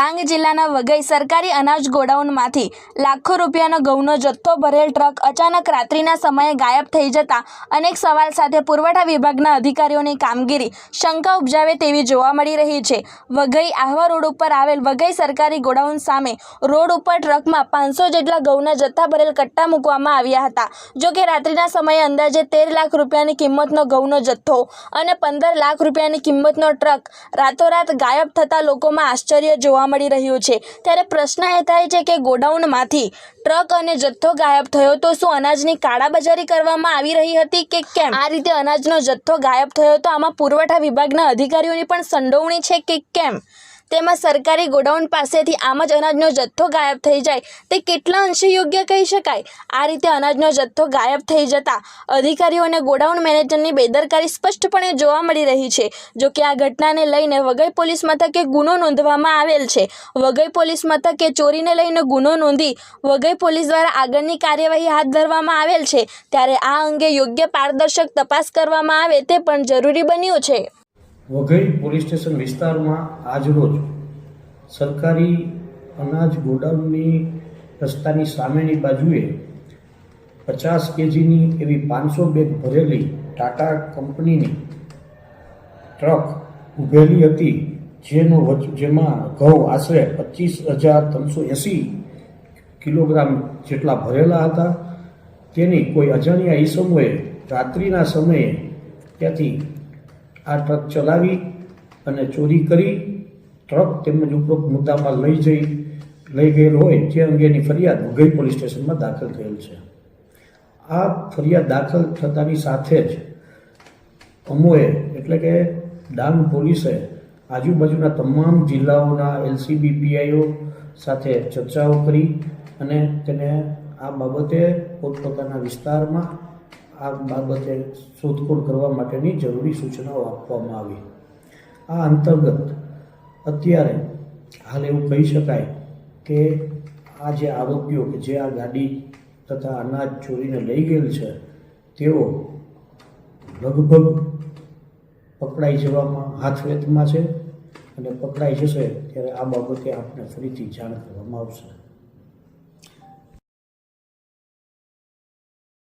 ડાંગ જિલ્લાના વઘઈ સરકારી અનાજ ગોડાઉનમાંથી લાખો રૂપિયાનો ઘઉંનો જથ્થો ભરેલ ટ્રક અચાનક રાત્રિના સમયે ગાયબ થઈ જતા અનેક સવાલ સાથે પુરવઠા વિભાગના અધિકારીઓની કામગીરી શંકા ઉપજાવે તેવી જોવા મળી રહી છે. વઘઈ આહવા રોડ ઉપર આવેલ વઘઈ સરકારી ગોડાઉન સામે રોડ ઉપર ટ્રકમાં પાંચસો જેટલા ઘઉંના જથ્થા ભરેલ કટ્ટા મૂકવામાં આવ્યા હતા. જો કે રાત્રિના સમયે અંદાજે તેર લાખ રૂપિયાની કિંમતનો ઘઉંનો જથ્થો અને પંદર લાખ રૂપિયાની કિંમતનો ટ્રક રાતોરાત ગાયબ થતા લોકોમાં આશ્ચર્ય જોવા મળી રહ્યું છે. ત્યારે પ્રશ્ન એ થાય છે કે ગોડાઉનમાંથી ટ્રક અને જથ્થો ગાયબ થયો તો શું અનાજની કાળાબજારી કરવામાં આવી રહી હતી કે કેમ? આ રીતે અનાજનો જથ્થો ગાયબ થયો તો આમાં પુરવઠા વિભાગના અધિકારીઓની પણ સંડોવણી છે કે કેમ? તેમાં સરકારી ગોડાઉન પાસેથી આમ જ અનાજનો જથ્થો ગાયબ થઈ જાય. તે કેટલા અંશે યોગ્ય કહી શકાય? આ રીતે અનાજનો જથ્થો ગાયબ થઈ જતા અધિકારીઓ અને ગોડાઉન મેનેજરની બેદરકારી સ્પષ્ટપણે જોવા મળી રહી છે. જો કે આ ઘટનાને લઈને વઘઈ પોલીસ મથકે ગુનો નોંધવામાં આવેલ છે. વઘઈ પોલીસ મથકે ચોરીને લઈને ગુનો નોંધી વઘઈ પોલીસ દ્વારા આગળની કાર્યવાહી હાથ ધરવામાં આવેલ છે. ત્યારે આ અંગે યોગ્ય પારદર્શક તપાસ કરવામાં આવે તે પણ જરૂરી બન્યું છે. વઘઈ પોલીસ સ્ટેશન વિસ્તારમાં આજરોજ સરકારી અનાજ ગોડાઉનની રસ્તાની સામેની બાજુએ પચાસ કેજીની એવી પાંચસો બેગ ભરેલી ટાટા કંપનીની ટ્રક ઊભેલી હતી, જેનો જેમાં ઘઉં આશરે પચીસ હજાર ત્રણસો એંસી કિલોગ્રામ જેટલા ભરેલા હતા. તેની કોઈ અજાણ્યા ઈસમોએ રાત્રિના સમયે ત્યાંથી આ ટ્રક ચલાવી અને ચોરી કરી, ટ્રક તેમજ ઉપરોક્ત મુદ્દામાં લઈ જઈ, લઈ ગયેલ હોય જે અંગેની ફરિયાદ વઘઈ પોલીસ સ્ટેશનમાં દાખલ થયેલ છે. આ ફરિયાદ દાખલ થતાની સાથે જ અમોએ, એટલે કે ડાંગ પોલીસે, આજુબાજુના તમામ જિલ્લાઓના એલસીબી પીઆઈઓ સાથે ચર્ચાઓ કરી અને તેને આ બાબતે પોતપોતાના વિસ્તારમાં આ બાબતે શોધખોળ કરવા માટેની જરૂરી સૂચનાઓ આપવામાં આવી. આ અંતર્ગત અત્યારે હાલ એવું કહી શકાય કે આ જે આરોપીઓ કે જે આ ગાડી તથા અનાજ ચોરીને લઈ ગયેલ છે, તેઓ લગભગ પકડાઈ જવામાં હાથવેતમાં છે અને પકડાઈ જશે ત્યારે આ બાબતે આપણે ફરીથી જાણ કરવામાં આવશે.